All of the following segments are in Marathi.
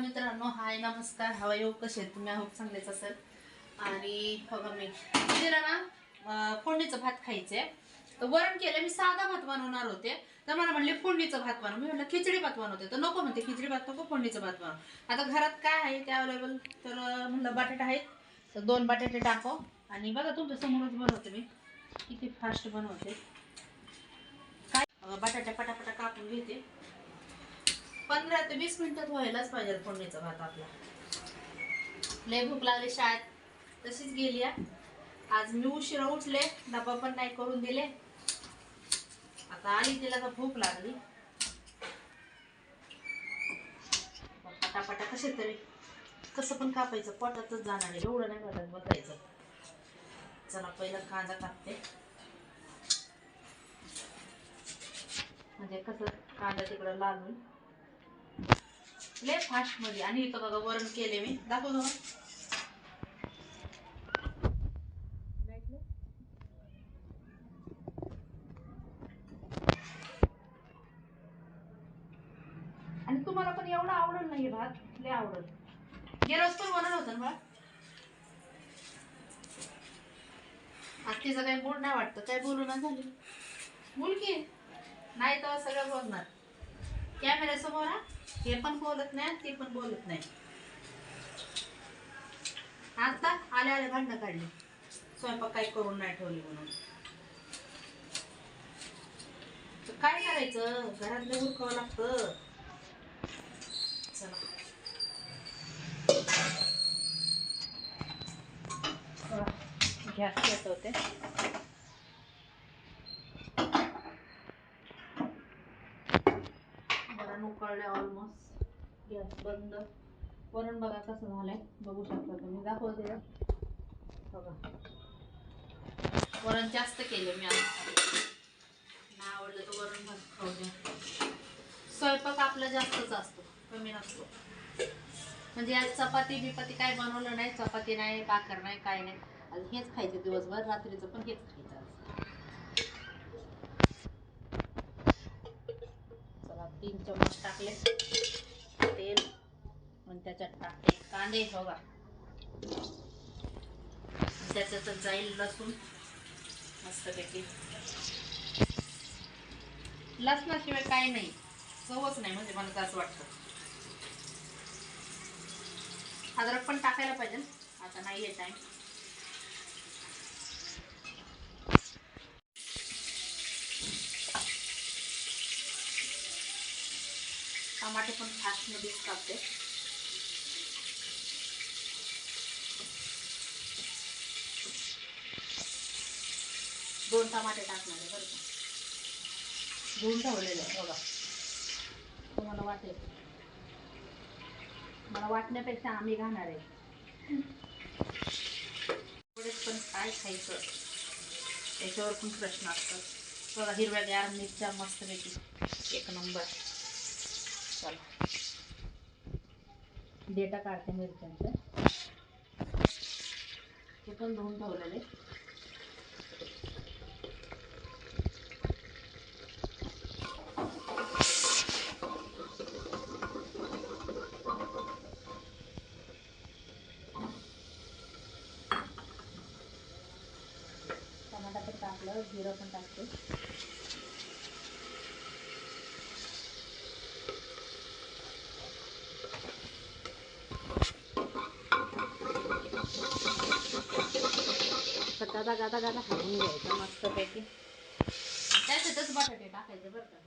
मित्रांनो हाय नमस्कार. हवा योग कसे आहेत तुम्ही? आहोत चांगलेच असेल. आणि हो बघा मी? तिला ना फोडणीचं भात खायचे तर वरण केलं मी साधा भात बनवणार होते. तर मला म्हणले फोडणीचं भात बनव. मी म्हटलं खिचडी भात बनवते. तर नको म्हणते खिचडी भात नको फोडणीचं भात बनव. आता घरात काय आहे ते अवेलेबल तर म्हणलं बटाटे आहेत. तर दोन बटाटे टाको. आणि बघा तुमच्या समोरच बनवते मी. किती फास्ट बनवते. काय? बटाट्या पटापटा कापून घेते. पंधरा ते वीस मिनिटात व्हायलाच पाहिजे फोडणीचा भात आपला. लय भूक लागली शाळेत. तशीच गेली आज मी उशिरा उठले डबा पण नाही करून दिले. आता आली तिला तर भूक लागली. पटापटा कसे तरी. कसं पण कापायचं पोटातच जाणार एवढं नाही वाटत बघायचं चला पहिला कांदा कापते. म्हणजे कसं कांदा तिकडं लागून. लय फास्टमध्ये. आणि इथं बघा वरण केले मी. दाखव बघा आणि तुम्हाला पण एवढं आवडल नाही भात. लय आवडल. गेलोच पण बनवलं होतं ना बा तिचं काही बोल नाही वाटतं. काय बोलू ना झाली. बोल की. नाही तर सगळं बोलणार. कॅमेऱ्यासमोर हा? हे पण बोलत नाही ते पण बोलत नाही. आता आले आले भांडणं काढले. स्वयंपाक काही करून नाही ठेवली म्हणून. तर काय करायचं? घरातलं उरकावं लागतं. चला. गॅस होते. गॅस बंद. वरण बघा कसं झालंय. बघू शकता तुम्ही. दाखवते बघा. वरण जास्त केलं मी आज. नाही आवडलं तर वरण भात खाऊ द्या. स्वयंपाक आपला जास्तच असतो. कमी नसतो. म्हणजे आज चपाती बिपाती काय बनवलं नाही. चपाती नाही भाकर नाही काय नाही. आज हेच खायचं दिवसभर. रात्रीचं पण हेच खायचं आज. चला तीन चमच टाकले. आणि त्याच्यात टाकते. कांदे बघा. त्याच्यात जाईल लसूण. मस्तपैकी. लसणाशिवाय काही नाही. चवच नाही म्हणजे मला तर असं वाटतं. अद्रक पण टाकायला पाहिजे आता नाही आहे. टाइम टमाटे पण फास्टमध्येच टाकते. दोन टमाटे टाकणार आहे बरं का. धुवून ठेवलेले आहे बघा. तुम्हाला वाटेल. मला वाटण्यापेक्षा आम्ही घालणार आहे. थोडेच पण काय खायचं? त्याच्यावर पण प्रश्न असतात. बघा हिरव्या गार मिरच्या मस्तपैकी एक नंबर. चला. डेटा काढते मिरच्यांचं. ते पण धुवून ठेवलेले. टाकलं जिरं पण टाकते. गादा गादा गादा हालून घ्यायचं मस्तपैकी. त्याच्यातच बटाटे टाकायचे बरं का.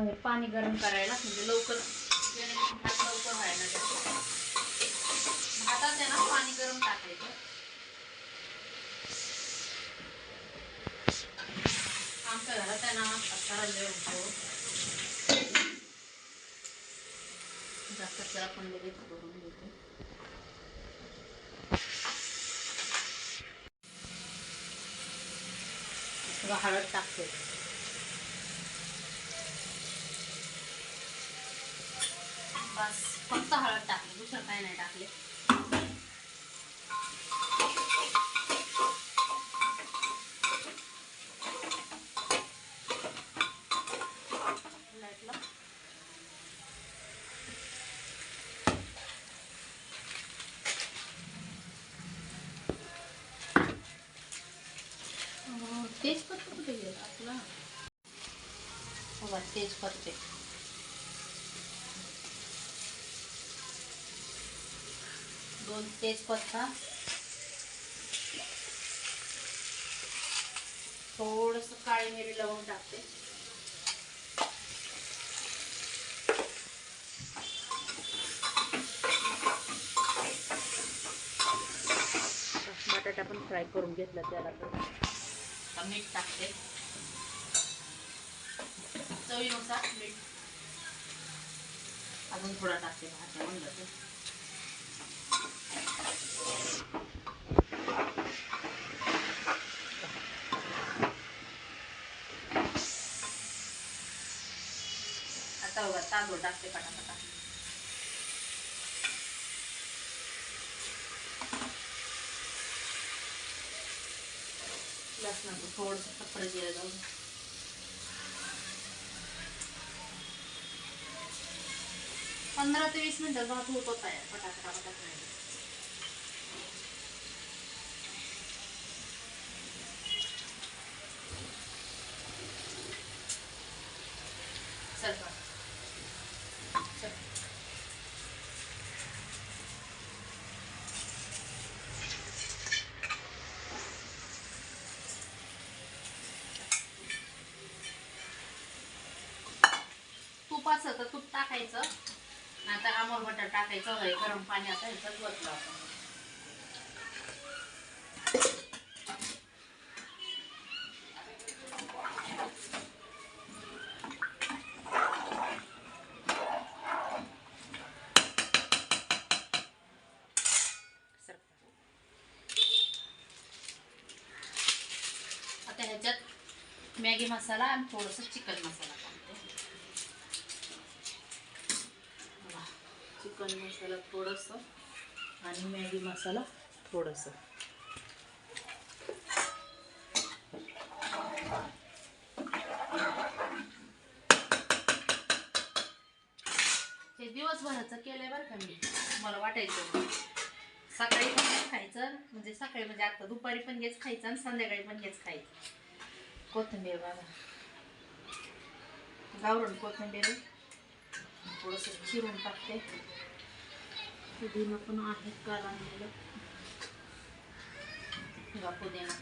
बाहेर पाणी गरम करायला म्हणजे लवकर भात लवकर व्हायला जातो भातात आहे ना पाणी गरम टाकायचं. आमच्या घरात आहे ना जास्त त्याला लगेच करून देते. हळद टाकते. बस फक्त हळद टाकली दुसरं काही नाही टाकले. लाईटला. अं, तेजपत्ता कुठे गेला? आपला. हो बघा तेजपत्ते. दोन तेजपत्ता थोडस काळी मिरी लवंग टाकते. बटाटा पण फ्राय करून घेतला त्याला तर. मीठ टाकते. चवीनुसार मीठ. अजून थोडा टाकते भाज्या म्हणलं तर. आता बघा तांदूळ टाकते पटापटा लसणाचं थोडंसं कपडे जिरं जाऊन पंधरा वीस मिनिटं भात होत होता तूप असं तर तूप टाकायचं. आता अमोल बटर टाकायचं गरम पाणी आता ह्याच्यात वतलं आता ह्याच्यात मॅगी मसाला आणि थोडंसं चिकन मसाला टाकते. चिकन मसाला थोडंसं आणि मॅगी मसाला थोडंसं. हे दिवसभराचं केलंय बरं का मी. मला वाटायचं सकाळी पण हेच खायचं म्हणजे सकाळी म्हणजे आता दुपारी पण हेच खायचं आणि संध्याकाळी पण हेच खायचं. कोथिंबीर बघा गावरण कोथिंबीर थोडंसं चिरून टाकते. पुदिना पण आहे काल आणलेलं. पुदिना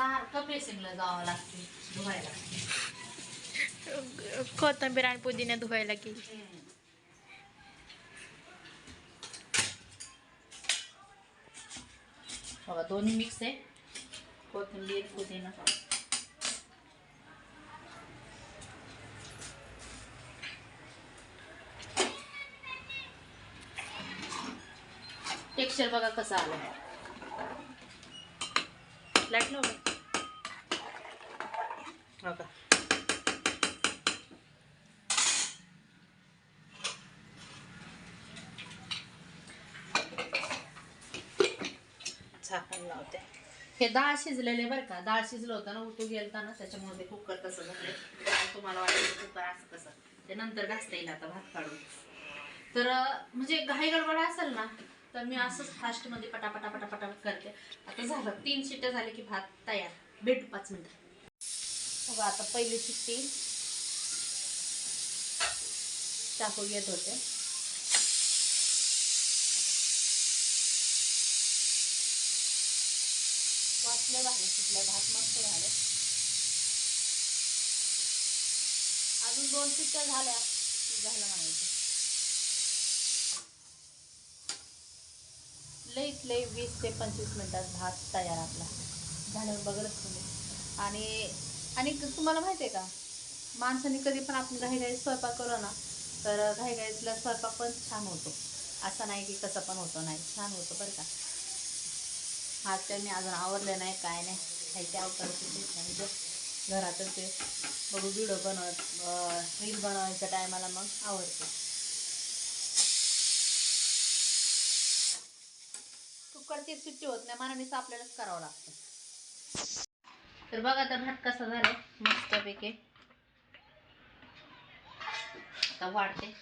सारखं पेसिंगला जावं लागते धुवायला कोथिंबीर आणि पुदिना धुवायला गेली बघा दोन्ही मिक्स आहे. कोथिंबीर पुदिना. टेक्स्चर बघा कसं आलं लाइट लावलं बघा झाकण लावते. हे डाळ शिजलेले बरं का? डाळ शिजलं होतं ना उतू गेलता ना त्याच्यामुळे ते कुकर तसं झालंय तुम्हाला वाटलं कुकर असं कसं ते नंतर घासता येईल आता भात काढून. तर म्हणजे घाई गडबड असेल ना तर मी असंच फास्टमध्ये पटापटा पटापटा करते. आता झालं तीन शिट्ट्या झाले की भात तयार. भेटू पाच मिनिटं. बघा आता पहिली शिट्टी टाकू येत होते वाचले भारी शिटले भात मस्त झाले. अजून दोन शिट्ट्या झाल्या. झालं म्हणायचं लईत लई वीस ते पंचवीस मिनटात भात तयार आपला. झाल्यावर बघलच तुम्ही. आणि आणि तुम्हाला माहिती आहे का? माणसाने कधी पण आपण घाईघाईत स्वयंपाक करू ना तर घाईघाईतला स्वयंपाक पण छान होतो. असं नाही की कसं पण होतं नाही छान होतं बरं का. आज काय मी अजून आवरलं नाही काय नाही. खायचे अवकाळचे म्हणजे घरातच ते बघू व्हिडिओ बनवत रील बनवायच्या टायमाला मग आवडते कुकरची सुट्टी होत नाही मानानेच आपल्यालाच करावं लागतं. तर बघा आता भात कसा झाला मस्तपैकी. आता वाढते.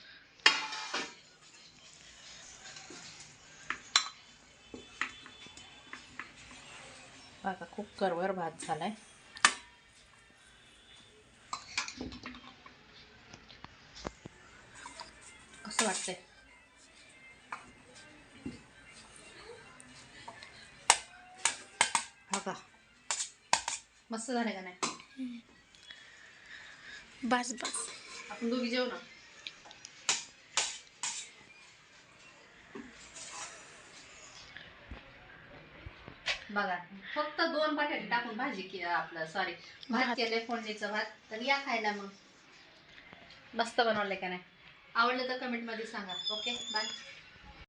बघा कुकरवर भात झालाय. मस्त झालंय का नाही? बस बस. आपण दोघी जेवू ना. बघा फक्त दोन बटाटे टाकून भाजी के आपलं सॉरी भात. केलंय फोडणीचं भात तर या खायला मग. मस्त बनवलंय का नाही? आवडलं तर कमेंटमध्ये सांगा ओके बाय